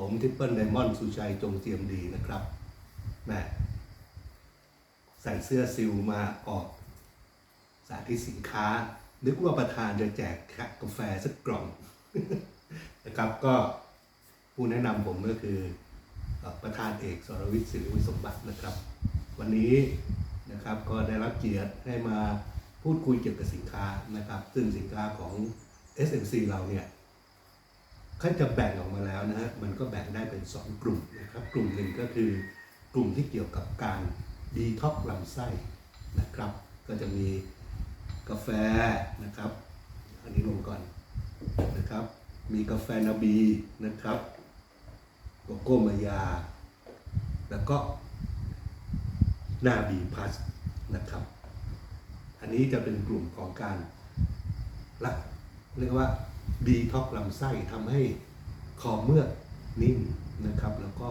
ผมทิปเปิลไดมอนด์สุชัยจงเจียมดีนะครับแม่ใส่เสื้อซิลมาออก สาธิตสินค้า นึกว่าประธานจะแจกกาแฟสักกล่องนะครับก็ผู้แนะนำผมก็คือประธานเอกสรวิทย์ศิริวิสมบัตินะครับ วันนี้นะครับก็ได้รับเกียรติให้มาพูดคุยเกี่ยวกับสินค้านะครับ ซึ่งสินค้าของ SMC เราเนี่ย เขาจะแบ่งออกมาแล้วนะฮะมันก็แบ่งได้เป็น 2 กลุ่มนะครับ กลุ่มหนึ่งก็คือกลุ่มที่เกี่ยวกับการดีท็อกลำไส้นะครับ ก็จะมีกาแฟนะครับ อันนี้ลงก่อนนะครับ มีกาแฟนาบีนะครับโกโก้มายา แล้วก็นาบีพัสนะครับ อันนี้จะเป็นกลุ่มของการละเรียกว่า ดีท็อกลำไส้ทำให้คอเมือกนิ่งนะครับ แล้วก็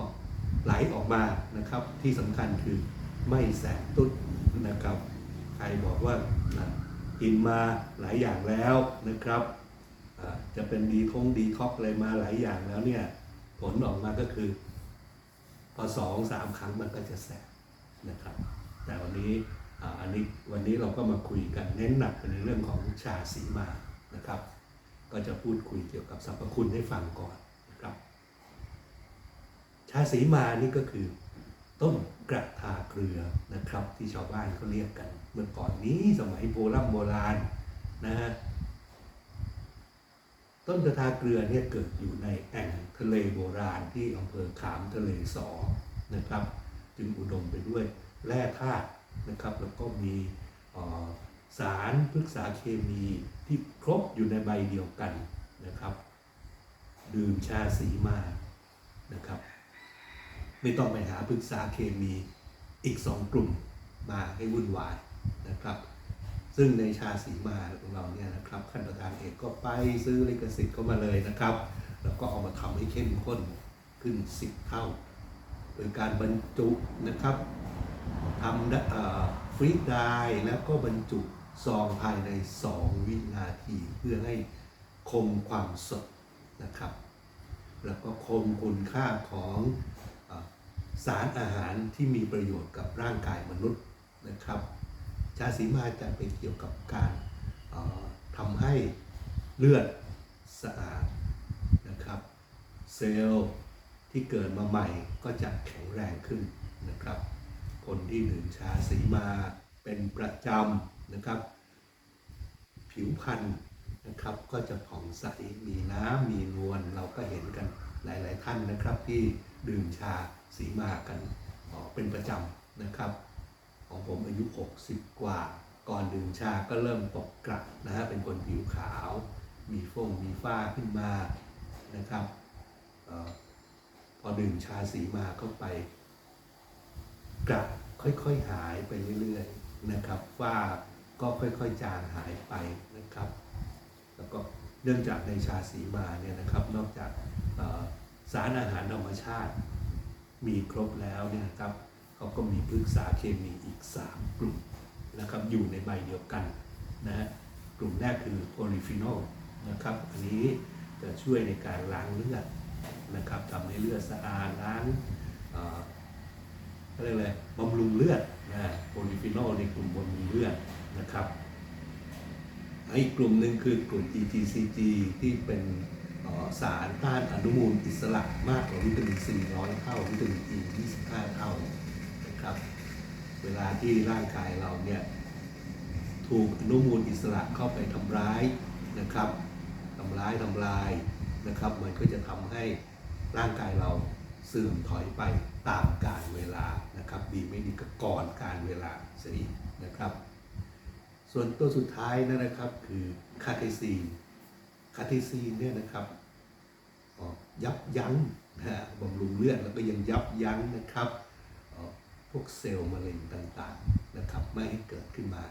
ไหลออกมานะครับ ที่สำคัญคือไม่แสบตุ้ดนะครับ ใครบอกว่าอะกินมาหลายอย่างแล้วนะครับ จะเป็นดีทงดีท็อกอะไรมาหลายอย่างแล้วเนี่ย ผลออกมาก็คือ พอสองสามครั้งมันก็จะแสบนะครับ แต่วันนี้อันนี้วันนี้เราก็มาคุยกันเน้นหนักในเรื่องของชาสีมานะครับ ก็จะพูดคุยเกี่ยวกับสรรพคุณให้ฟังก่อนนะครับ ชาสีมานี่ก็คือ ต้นกระทาเกลือนะครับ ที่ชาวบ้านเขาเรียกกัน เมื่อก่อนนี้สมัยโบราณโบราณนะฮะต้นกระทาเกลือเนี่ยเกิดอยู่ในแอ่งทะเลโบราณที่อำเภอขามทะเลสอนะครับ จึงอุดมไปด้วยแร่ธาตุนะครับ แล้วก็มีออ สารพฤกษาเคมีที่ครบอยู่ในใบเดียวกันนะครับ ดื่มชาสีมานะครับ ไม่ต้องไปหาปรึกษาเคมีอีกสองกลุ่มมาให้วุ่นวายนะครับ ซึ่งในชาสีมาของเราเนี่ยนะครับท่านประธานเอกก็ไปซื้อลิขสิทธิ์เข้ามาเลยนะครับ แล้วก็เอามาทำให้เข้มข้นขึ้น10เท่าโดยการบรรจุนะครับทำฟรีดได้แล้วก็บรรจุ ซองภายใน 2 วินาทีเพื่อให้คงความสดนะครับ แล้วก็คงคุณค่าของอสารอาหารที่มีประโยชน์กับร่างกายมนุษย์นะครับชาสีมาจะไปเกี่ยวกับการทำให้เลือดสะอาดนะครับ เซลล์ที่เกิดมาใหม่ก็จะแข็งแรงขึ้นนะครับ คนที่ดื่มชาสีมาเป็นประจำ นะครับ ผิวพรรณนะครับก็จะผ่องใสมีน้ำมีนวลเราก็เห็นกันหลาย ๆ ท่านนะครับ ที่ดื่มชาสีมากันออเป็นประจำนะครับ ของผมอายุ 60 กว่า ก่อนดื่มชาก็เริ่มตกกระนะฮะเป็นคนผิวขาว มีฟงมีฝ้าขึ้นมานะครับออพอดื่มชาสีมาเข้าไปกระค่อย ๆ หายไปเรื่อย ๆ นะครับฝ้า ก็ค่อยๆจางหายไปนะครับ แล้วก็เนื่องจากในชาสีมาเนี่ยนะครับ นอกจากสารอาหารธรรมชาติ มีครบแล้วเนี่ยนะครับเขาก็มีพฤกษาเคมีอีก 3 กลุ่มนะครับอยู่ในใบเดียวกันนะฮะกลุ่มแรกคือโพลีฟีนอลนะครับ อันนี้จะช่วยในการล้างเลือดนะครับทำให้เลือดสะอาดล้างอ่อเขาเรียกอะไรบำรุงเลือดนะโพลีฟีนอลในกลุ่มบำรุงเลือด นะครับอีกกลุ่มหนึ่งคือกลุ่ม EGCG ที่เป็นสารต้านอนุมูลอิสระมากกว่าวิตามินซีร้อยเท่าวิตามินอี25 เท่านะครับ เวลาที่ร่างกายเราเนี่ยถูกอนุมูลอิสระเข้าไปทำร้ายนะครับทำร้ายทำลายนะครับ มันก็จะทำให้ร่างกายเราเสื่อมถอยไปตามกาลเวลานะครับ ดีไม่ดีก็ก่อนการเวลาสียอีกนะครับ ส่วนตัวสุดท้ายนั่นนะครับคือคาเทซีนคาเทซีนเนี่ยนะครับยับยั้งนะบำรุงเลือดแล้วก็ยังยับยั้งนะครับพวกเซลล์มะเร็งต่างๆนะครับไม่ให้เกิดขึ้นมา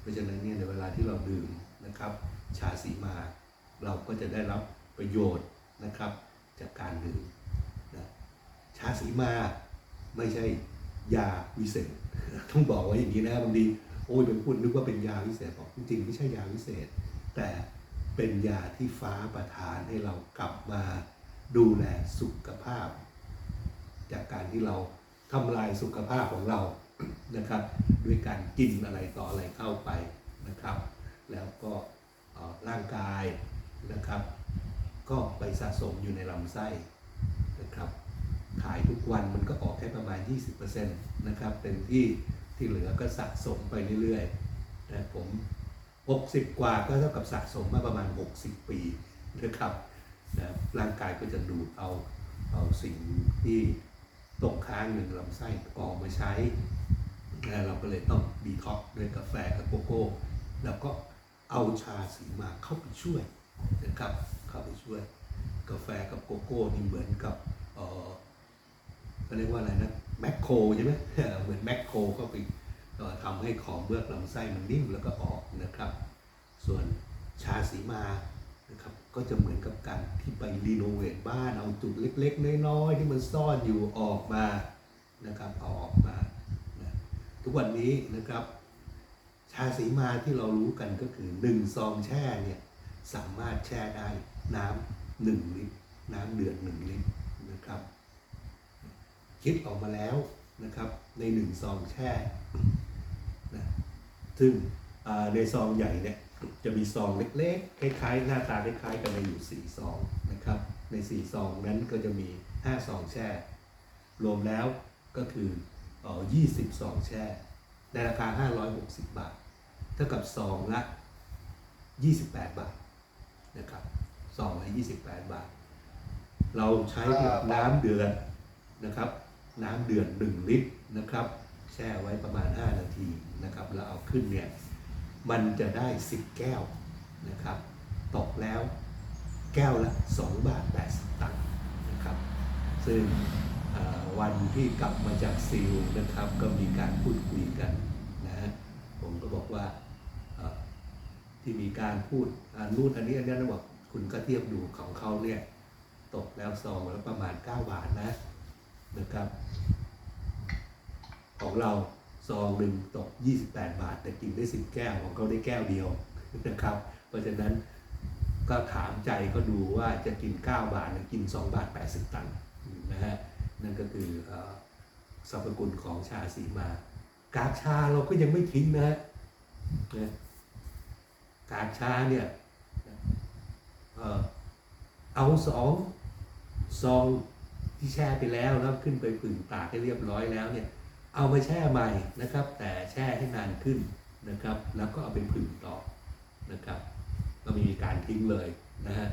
เพราะฉะนั้นเนี่ยในเวลาที่เราดื่มนะครับชาสีมา เราก็จะได้รับประโยชน์นะครับจากการดื่มนะชาสีมาไม่ใช่ยาวิเศษต้องบอกไว้อย่างนี้นะบางที อ้ยเป็นพูดนึกว่าเป็นยาวิเศษบอกจริงๆไม่ใช่ยาวิเศษ แต่เป็นยาที่ฟ้าประทานให้เรากลับมาดูแลสุขภาพ จากการที่เราทำลายสุขภาพของเรานะครับ ด้วยการกินอะไรต่ออะไรเข้าไปนะครับ แล้วก็ร่างกายนะครับ ก็ไปสะสมอยู่ในลำไส้นะครับขายทุกวันมันก็ออกแค่ประมาณ 20%นะครับเต็มที่ ที่เหลือก็สะสมไปเรื่อยๆนะผม60 กว่าก็เท่ากับสะสมมาประมาณ 60 ปีนะครับนะร่างกายก็จะดูดเอาเอาสิ่งที่ตกค้างอยู่ในลำไส้ออกมาใช้นะเราก็เลยต้องดีท็อกด้วยกาแฟกับโกโก้ แล้วก็เอาชาสีมาเข้าไปช่วยนะครับเข้าไปช่วย กาแฟกับโกโก้นี่เหมือนกับเอ่อเขาเรียกว่าอะไรนะ แมคโครใช่ไหมเหมือนแมคโครเข้าไปทำให้ของเบือกลำไส้มันนิ่มแล้วก็ออกนะครับ ส่วนชาสีมานะครับก็จะเหมือนกับการที่ไปรีโนเวทบ้านเอาจุดเล็กๆ น้อยๆ ที่มันซ่อนอยู่ออกมานะครับเอาออกมานะทุกวันนี้นะครับ ชาสีมาที่เรารู้กันก็คือหนึ่งซองแช่เนี่ยสามารถแช่ได้น้ำหนึ่งลิตรน้ำเดือดหนึ่งลิตรนะครับ คิดออกมาแล้วนะครับในหนึ่งซองแช่นะซึ่งอ่าในซองใหญ่เนี่ยจะมีซองเล็กๆ คล้ายๆ หน้าตาคล้ายๆ กันในอยู่สี่ซองนะครับ ในสี่ซองนั้นก็จะมีห้าซองแช่ รวมแล้วก็คือเอ่อ20 ซองแช่ ในราคา 560 บาท เท่ากับซองละ 28 บาทนะครับซองละ28 บาท เราใช้น้ำเดือดนะครับ น้ำเดือด1ลิตรนะครับ แช่ไว้ประมาณ 5 นาทีนะครับ แล้วเอาขึ้นเนี่ย มันจะได้ 10 แก้วนะครับ ตกแล้วแก้วละ 2 บาท 80 ตังค์นะครับ ซึ่งวันที่กลับมาจากซิลนะครับ ก็มีการพูดคุยกันนะฮะผมก็บอกว่าที่มีการพูดอันนู่นอันนี้อันนี้นะบอกคุณก็เทียบดูของเขาเนี่ย ตกแล้วซองแล้วประมาณ 9 บาทนะ นะครับ ของเราซองหนึ่งตก 28 บาท แต่กินได้ 10 แก้วของเขาได้แก้วเดียวนะครับ เพราะฉะนั้นก็ถามใจก็ดูว่าจะกิน 9 บาทหรือกิน 2 บาท 80 ตังค์นะฮะนั่นก็คือสรรพคุณของชาสีมากาชาเราก็ยังไม่ทิ้งนะฮะกาชาเนี่ยเอาสองซอง ที่แช่ไปแล้วแล้วขึ้นไปผึ่งตากให้เรียบร้อยแล้วเนี่ยเอามาแช่ใหม่นะครับ แต่แช่ให้นานขึ้นนะครับ แล้วก็เอาไปผึ่งต่อนะครับก็ไมมีการทิ้งเลยนะฮะ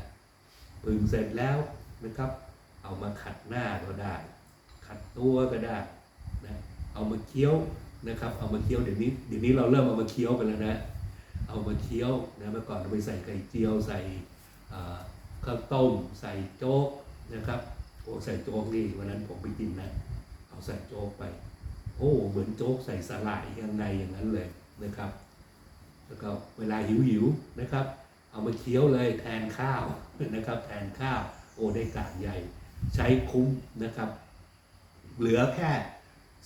ผึ่งเสร็จแล้วนะครับ เอามาขัดหน้าก็ได้ ขัดตัวก็ได้นะเอามาเคี้ยวนะครับ เอามาเคี้ยวเดี๋ยวนี้เดี๋ยวนี้เราเริ่มเอามาเคี้ยวกันแล้วนะเอามาเคี้ยวนะเมื่อก่อนเราไปใส่ไข่เจียวใส่เอ่อข้าวต้ม ใส่โจ๊กนะครับ อ้ใส่โจ๊กนี่วันนั้นผมไปกินนะเอาใส่โจ๊กไป โอ้เหมือนโจ๊กใส่สลายยังไงอย่างนั้นเลยนะครับ แล้วก็เวลาหิวหิวๆนะครับ เอามาเคี้ยวเลยแทนข้าวนะครับ แทนข้าวโอ้ได้กากใหญ่ ใช้คุ้มนะครับ เหลือแค่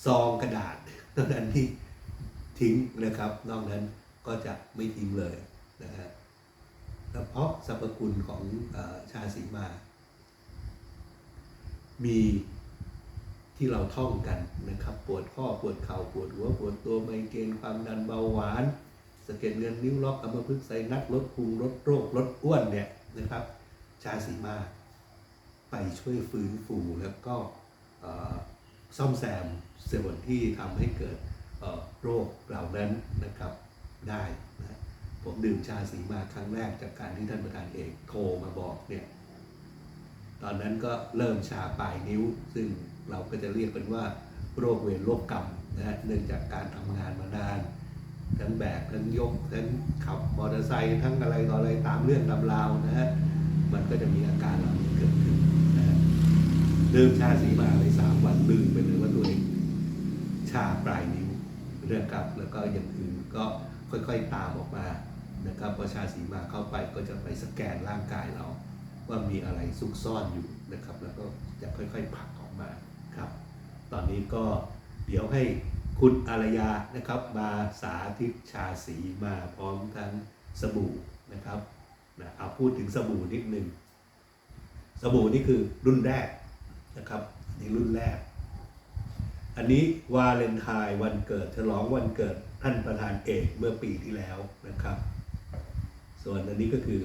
ซองกระดาษเท่านั้นที่ทิ้งนะครับ นอกนั้นก็จะไม่ทิ้งเลยนะฮะแล้วเพราะสรรพคุณของอชาสีมา มีที่เราท่องกันนะครับ ปวดข้อปวดเข่าปวดหัวปวดตัวไมเกรนความดันเบาหวานสะเก็ดเงินนิ้วล็อกอัมพฤกษ์ไซนัสลดพุงลดโรคลดอ้วนเนี่ยนะครับ ชาสีมา ไปช่วยฟื้นฟูแล้วก็ซ่อมแซมส่วนที่ทำให้เกิดโรคเหล่านั้นนะครับได้นะผมดื่มชาสีมาครั้งแรกจากการที่ท่านประธานเอกโทรมาบอกเนี่ย ตอนนั้นก็เริ่มชาปลายนิ้ว ซึ่งเราก็จะเรียกกันว่าโรคเวรโรคกรรมนะฮะเนื่องจากการทำงานมานาน ทั้งแบกทั้งยกทั้งขับมอเตอร์ไซค์ทั้งอะไรต่ออะไรตามเรื่องตามราวนะฮะมันก็จะมีอาการเหล่านี้เกิดขึ้นนะฮะดื่มชาสีมาไปสามวันลืมไปเลยว่าตัวเองชาปลายนิ้วนะครับแล้วก็อย่างอื่นก็ค่อยๆตามออกมานะครับพอชาสีมาเข้าไปก็จะไปสแกนร่างกายเรา ว่ามีอะไรซุกซ่อนอยู่นะครับ แล้วก็จะค่อยๆผลักออกมาครับ ตอนนี้ก็เดี๋ยวให้คุณอารยานะครับ มาสาธิตชาสีมาพร้อมทั้งสบู่นะครับนะเอาพูดถึงสบู่นิดนึงสสบู่นี่คือรุ่นแรกนะครับนี่รุ่นแรก อันนี้วาเลนไทน์วันเกิดฉลองวันเกิดท่านประธานเอกเมื่อปีที่แล้วนะครับ ส่วนอันนี้ก็คือ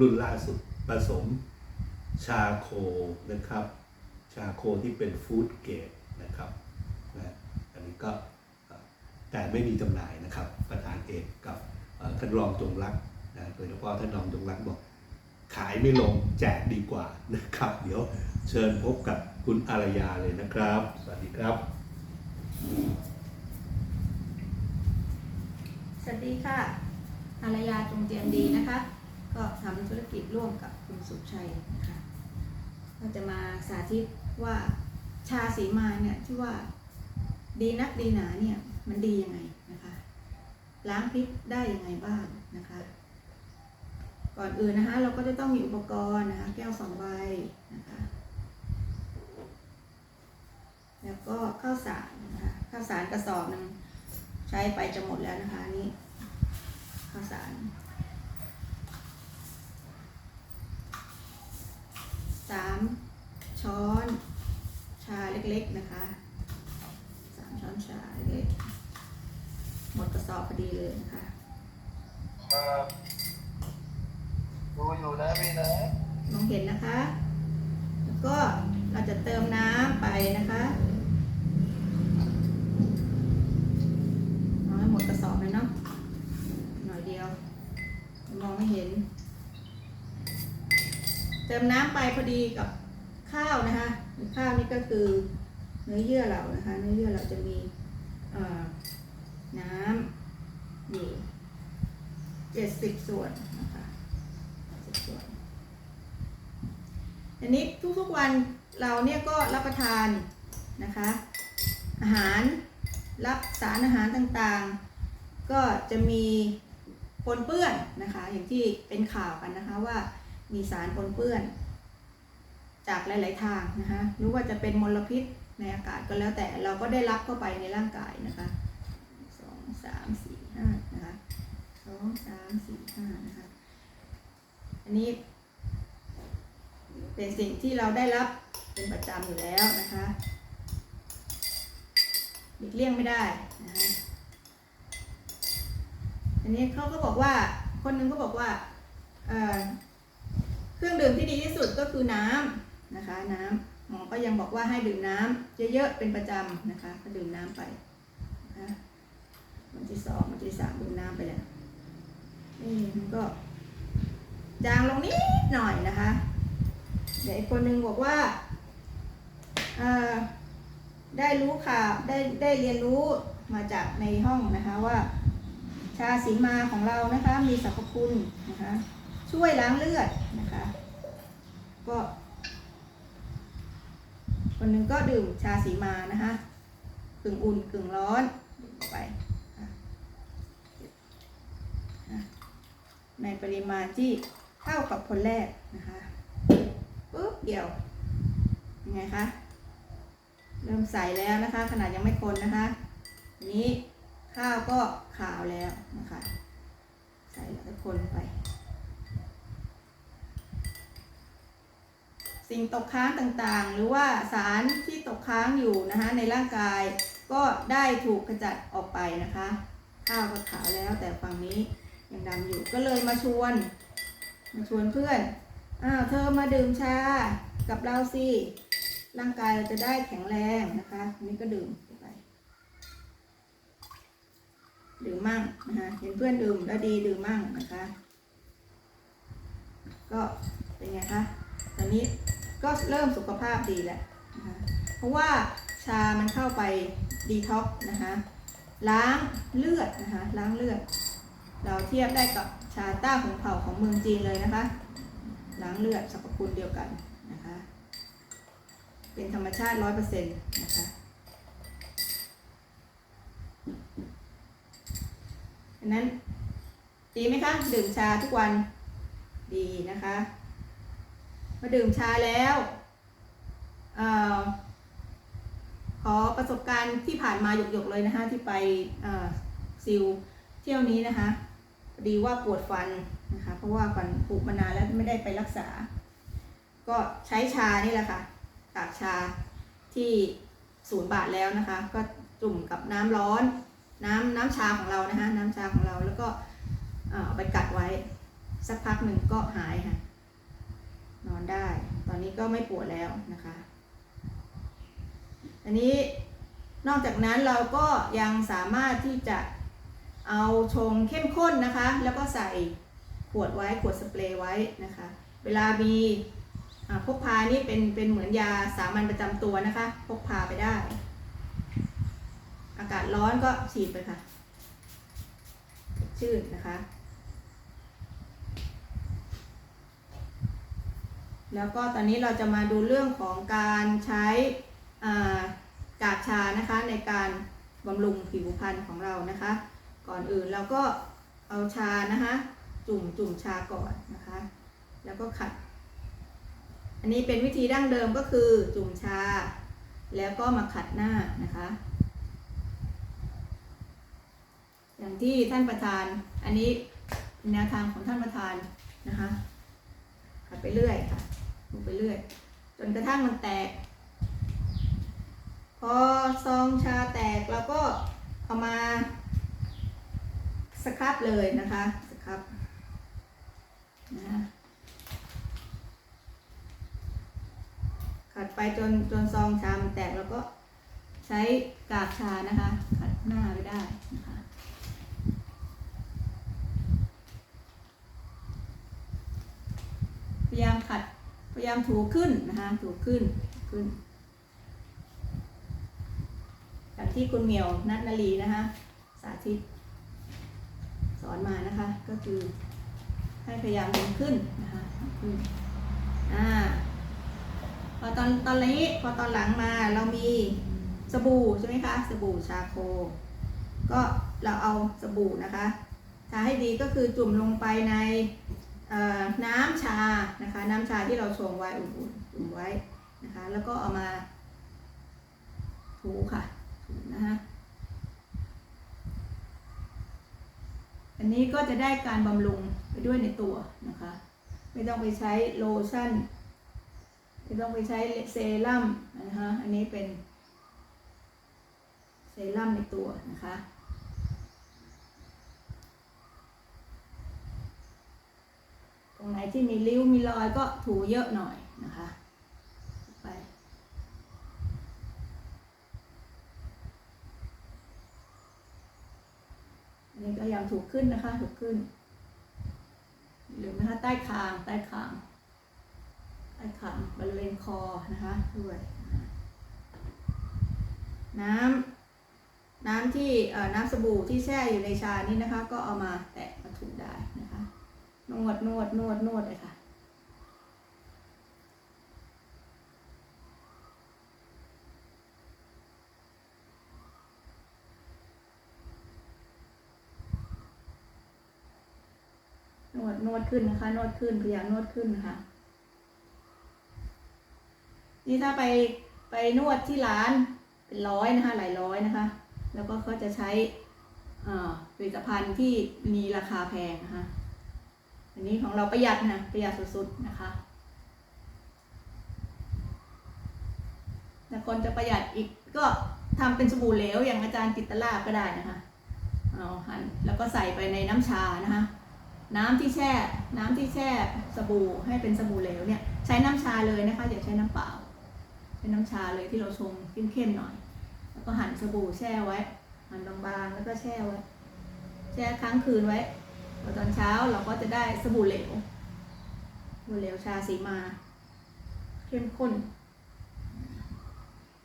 รุ่นล่าสุด ผสมชาโคนะครับ ชาโคที่เป็นฟู้ดเกรดนะครับนะอันนี้ก็แต่ไม่มีจำหน่ายนะครับ ประธานเอกกับท่านรองจงรักนะโดยเฉพาะท่านรองจงรักบอก ขายไม่ลงแจกดีกว่านะครับ เดี๋ยวเชิญพบกับคุณอารยาเลยนะครับ สวัสดีครับ สวัสดีค่ะอารยาจงเจียมดีนะคะ ก็ทำธุรกิจร่วมกับคุณสุชัยนะคะก็จะมาสาธิตว่าชาสีมาเนี่ยที่ว่าดีนักดีหนาเนี่ยมันดียังไงนะคะล้างพิษได้ยังไงบ้างนะคะ ก่อนอื่นนะคะเราก็จะต้องมีอุปกรณ์นะคะแก้วสองใบนะคะแล้วก็ข้าวสารนะคะข้าวสารกระสอบหนึ่งใช้ไปจะหมดแล้วนะคะนี่ข้าวสาร สามช้อนชาเล็กๆนะคะสามช้อนชาเล็กๆหมดกระสอบพอดีเลยนะคะครับดูอยู่นะพี่นะมองเห็นนะคะ แล้วก็เราจะเติมน้ำไปนะคะเอาให้หมดกระสอบเลยเนาะหน่อยเดียว มองไม่เห็น เติมน้ำไปพอดีกับข้าวนะคะข้าวนี่ก็คือเนื้อเยื่อเรานะคะ เนื้อเยื่อเราจะมีน้ำอยู่เจ็ดสิบส่วนนะคะสิบส่วนอันนี้ทุกๆวันเราเนี่ยก็รับประทานนะคะ อาหารรับสารอาหารต่างๆ ก็จะมีปนเปื้อนนะคะ อย่างที่เป็นข่าวกันนะคะว่า มีสารปนเปื้อน จากหลาย ๆ ทางนะคะหรือว่าจะเป็นมลพิษในอากาศก็แล้วแต่เราก็ได้รับเข้าไปในร่างกายนะคะสองสามสี่ห้านะคะสองสามสี่ห้านะคะอันนี้ เป็นสิ่งที่เราได้รับเป็นประจำอยู่แล้วนะคะหลีกเลี่ยงไม่ได้นะคะอันนี้เขาก็บอกว่า คนหนึงก็บอกว่า เครื่องดื่มที่ดีที่สุดก็คือน้ำนะคะ น้ำหมอก็ยังบอกว่าให้ดื่มน้ำเยอะๆเป็นประจำนะคะ ก็ดื่มน้ำไปนะวันที่สองวันที่สามดื่มน้ำไปแล้วนี่มันก็จางลงนิดหน่อยนะคะ เดี๋ยวอีกคนหนึ่งบอกว่าเอ่อได้รู้ข่าวได้ได้เรียนรู้มาจากในห้องนะคะว่า ชาสีมาของเรานะคะ มีสรรพคุณนะคะ ช่วยล้างเลือดนะคะ ก็คนหนึ่งก็ดื่มชาสีมานะคะกึ่งอุ่นกึ่งร้อนไปในปริมาณที่เท่ากับคนแรกนะคะปุ๊บเดียวยังไงคะเริ่มใส่แล้วนะคะ ขนาดยังไม่คนนะคะนนี้ข้าวก็ขาวแล้วนะคะ ใส่แล้วก็คนไป สิ่งตกค้างต่างๆ หรือว่าสารที่ตกค้างอยู่นะคะในร่างกาย ก็ได้ถูกขจัดออกไปนะคะ ข้าวก็ขาวแล้วแต่ฝั่งนี้ยังดำอยู่ก็เลยมาชวนมาชวนเพื่อนอ้าวเธอมาดื่มชากับเราสิร่างกายเราจะได้แข็งแรงนะคะนนี้ก็ดื่มไปดื่มมั่งนะคะเห็นเพื่อนดื่มแล้วดีดื่มมั่งนะคะ ก็เป็นไงคะตอนนี้ ก็เริ่มสุขภาพดีแล้วนะคะเพราะว่าชามันเข้าไปดีท็อกนะคะล้างเลือดนะคะล้างเลือด เราเทียบได้กับชาต้าของเผ่าของเมืองจีนเลยนะคะ ล้างเลือดสรรพคุณเดียวกันนะคะ เป็นธรรมชาติร้อยเปอร์เซ็นต์นะคะดังนั้นดีไหมคะ ดื่มชาทุกวันดีนะคะ มาดื่มชาแล้วอขอประสบการณ์ที่ผ่านมาหยกๆเลยนะคะที่ไปซิลเที่ยวนี้นะคะดีว่าปวดฟันนะคะเพราะว่าฟันผุมานานแล้วไม่ได้ไปรักษา ก็ใช้ชานี่แหละค่ะกากชาที่ศูนย์บาทแล้วนะคะ ก็จุ่มกับน้ำร้อน น้ำน้ำชาของเรานะคะน้ำชาของเราแล้วก็เอาไปกัดไว้ สักพักหนึ่งก็หายค่ะ นอนได้ ตอนนี้ก็ไม่ปวดแล้วนะคะ อันนี้นอกจากนั้นเราก็ยังสามารถที่จะเอาชงเข้มข้นนะคะ แล้วก็ใส่ขวดไว้ขวดสเปรย์ไว้นะคะ เวลามีพกพานี่เป็นเป็นเหมือนยาสามัญประจำตัวนะคะ พกพาไปได้ อากาศร้อนก็ฉีดไปค่ะชื่นนะคะ แล้วก็ตอนนี้เราจะมาดูเรื่องของการใช้ากากชานะคะในการบำรุงผิวพรรณของเรานะคะ ก่อนอื่นเราก็เอาชานะคะจุ่มจุ่มชาก่อนนะคะ แล้วก็ขัด อันนี้เป็นวิธีดั้งเดิมก็คือจุ่มชา แล้วก็มาขัดหน้านะคะ อย่างที่ท่านประธานอันนี้แนวทางของท่านประธานนะคะขัดไปเรื่อยค่ะ ลงไปเรื่อย จนกระทั่งมันแตก พอซองชาแตกเราก็เอามาสครับเลยนะคะสครับนะขัดไปจนจนซองชามันแตกแล้วก็ใช้กากชานะคะ ขัดหน้าไว้ได้นะคะพยายามขัด พยายามถูขึ้นนะคะถูขึ้นขึ้นจากที่คุณเหมียวนัทนาลีนะคะสาธิต สอนมานะคะ ก็คือให้พยายามดึงขึ้นนะคะขึ้นอ่าพอตอนตอนนี้พอตอนหลังมาเรามีสบู่ใช่ไหมคะสบู่ชาโค ก็เราเอาสบู่นะคะทาให้ดีก็คือจุ่มลงไปใน น้ำชานะคะน้ำชาที่เราชงไว้อุ่นๆอุ่นไว้นะคะแล้วก็เอามาถูค่ะถูนะคะอันนี้ก็จะได้การบำรุงไปด้วยในตัวนะคะ ไม่ต้องไปใช้โลชั่นไม่ต้องไปใช้เซรั่มนะคะอันนี้เป็นเซรั่มในตัวนะคะ ตรงไหนที่มีริ้วมีรอยก็ถูเยอะหน่อยนะคะไปนนี้ก็ยังถูกขึ้นนะคะ ถูกขึ้นหรือนะคะใต้คางใต้คางใต้คางบริเวณคอนะคะด้วยน้ำน้ำที่น้ำสบู่ที่แช่อยู่ในชานี่นะคะ ก็เอามาแตะมาถูได้นะ นวดนวดนวดนวดเลยค่ะ นวดนวดขึ้นนะคะ นวดขึ้นพยายามนวดขึ้นนะคะนี่ถ้าไปไปนวดที่ร้านเป็นร้อยนะคะ หลายร้อยนะคะ แล้วก็เขาจะใช้ผลิตภัณฑ์ที่มีราคาแพงนะคะ อันนี้ของเราประหยัดนะประหยัดสุดๆนะคะแต่คนจะประหยัดอีกก็ทำเป็นสบู่เหลวอย่างอาจารย์กิตตลาก็ได้นะคะเอาหั่นแล้วก็ใส่ไปในน้ำชานะคะน้ำที่แช่ น้ำที่แช่สบู่ให้เป็นสบู่เหลวเนี่ยใช้น้ำชาเลยนะคะอย่าใช้น้ำเปล่าใช้น้ำชาเลยที่เราชงเข้มๆหน่อย แล้วก็หั่นสบู่แช่ไว้หั่นบางๆแล้วก็แช่ไว้ แช่ค้างคืนไว้ พอตอนเช้าเราก็จะได้สบู่เหลวสบู่เหลวชาสีมาเข้มข้น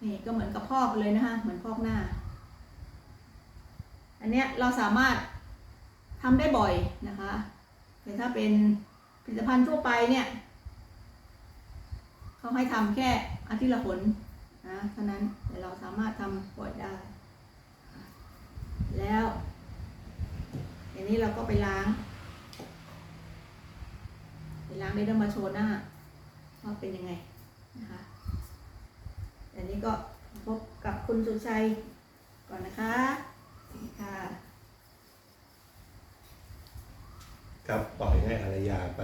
นี่ก็เหมือนกับพอกเลยนะคะเหมือนพอกหน้า อันเนี้ยเราสามารถทำได้บ่อยนะคะแต่ถ้าเป็นผลิตภัณฑ์ทั่วไปเนี่ยเขาให้ทำแค่อาทิตย์ละหนนะเท่านั้นแต่เราสามารถทำบ่อยได้ แล้ว อันนี้เราก็ไปล้าง ไปล้างได้ต้องมาโชว์หน้าว่าเป็นยังไงนะคะอันนี้ก็พบกับคุณสุชัยก่อนนะคะสวัสดีค่ะครับปล่อยให้อารยาไป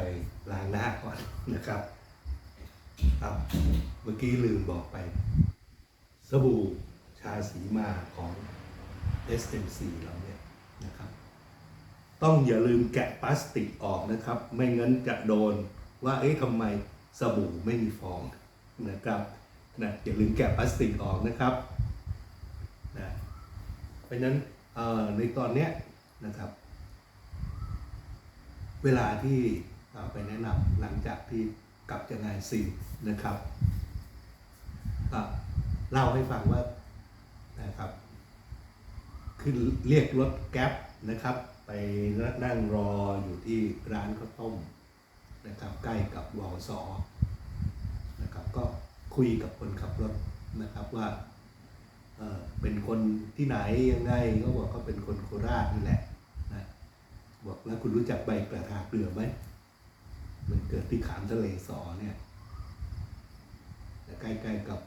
ล้างหน้าก่อนนะครับครับเมื่อกี้ลืมบอกไป สบู่ชาสีมาของ SMC เราเนี่ยนะครับ ต้องอย่าลืมแกะพลาสติกออกนะครับ ไม่งั้นจะโดนว่าเอ๊ะทำไมสบู่ไม่มีฟองนะครับนะอย่าลืมแกะพลาสติกออกนะครับนะเพราะฉะนั้นในตอนเนี้ยนะครับ เวลาที่ไปแนะนำหลังจากที่กลับจากงานซิลนะครับก็เล่าให้ฟังว่านะครับขึ้นเรียกรถแก๊ปนะครับ นั่งรออยู่ที่ร้านข้าวต้มนะครับใกล้กับวสอนะครับก็คุยกับคนขับรถนะครับว่าเออเป็นคนที่ไหนยังไงก็บอกเขาเป็นคนโคราชนี่แหละนะบอกแล้วคุณรู้จักใบกระทาเกลือไหมมันเกิดที่ขามทะเลสอเนี่ยใกล้ๆกับ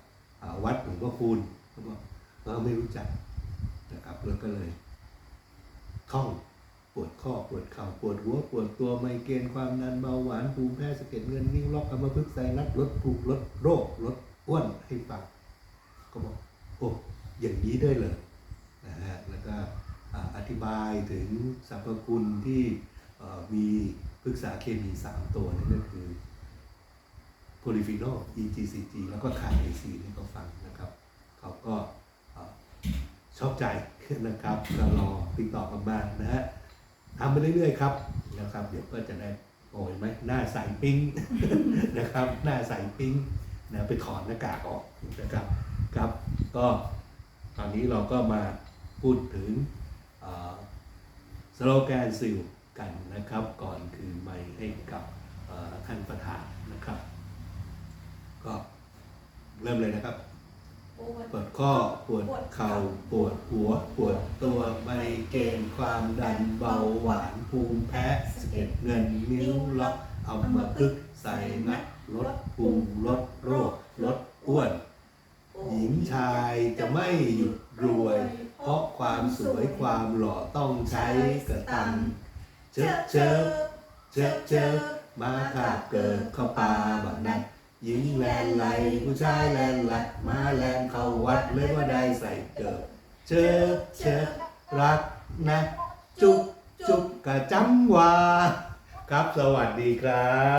วัดหลวงพ่อคูณเขาบอกเราไม่รู้จักนะครับแล้วก็เลยท่อง ปวดข้อปวดเข่าปวดหัวปวดตัวไมเกรนความดันเบาหวานภูมิแพ้สะเก็ดเงินนิ้วล็อกอัมพฤกษ์ไซนัสลดภูมิลดโรคลดอ้วนให้ฟังก็บอกโอ้อย่างนี้ได้เลยนะฮะแล้วก็อธิบายถึงสรรพคุณที่มีพฤกษาเคมี 3 ตัวนั่นก็คือโพลิฟีนอล EGCG แล้วก็คาเอซีนี่เขาฟังนะครับ เขาก็ชอบใจนะครับก็รอติดต่อกันมานะฮะ ทำไปเรื่อยๆครับนะครับ เดี๋ยวก็จะได้โอ้ยไหมหน้าใสปิ้งนะครับ หน้าใสปิ้งนะไปถอนหน้ากากออกนะครับครับ ก็ตอนนี้เราก็มาพูดถึงสโลแกนซิลกันนะครับ ก่อนคืนไม่ให้กับท่านประธานนะครับ ก็เริ่มเลยนะครับ ปวดข้อปวดเข่าปวดหัว ปวดตัวไมเกรนความดันเบาหวานภูมิแพ้สะเก็ดเงินนิ้วล็อกเอามาพึกใส่นัดลดภูมิลดโรคลดอ้วน หญิงชายจะไม่หยุดรวย เพราะความสวยความหล่อต้องใช้กระตังเชิบเชิบเชิบเชิบมาขาบเกิดเข้าป่าบักนัด หญิงแลนไหลผู้ชายแลนหลัดมาแลนเข้าวัดเลยว่าได้ใส่เกิดเชอเชอรักนะ จุ๊บจุ๊บกะจำว่า ครับสวัสดีครับ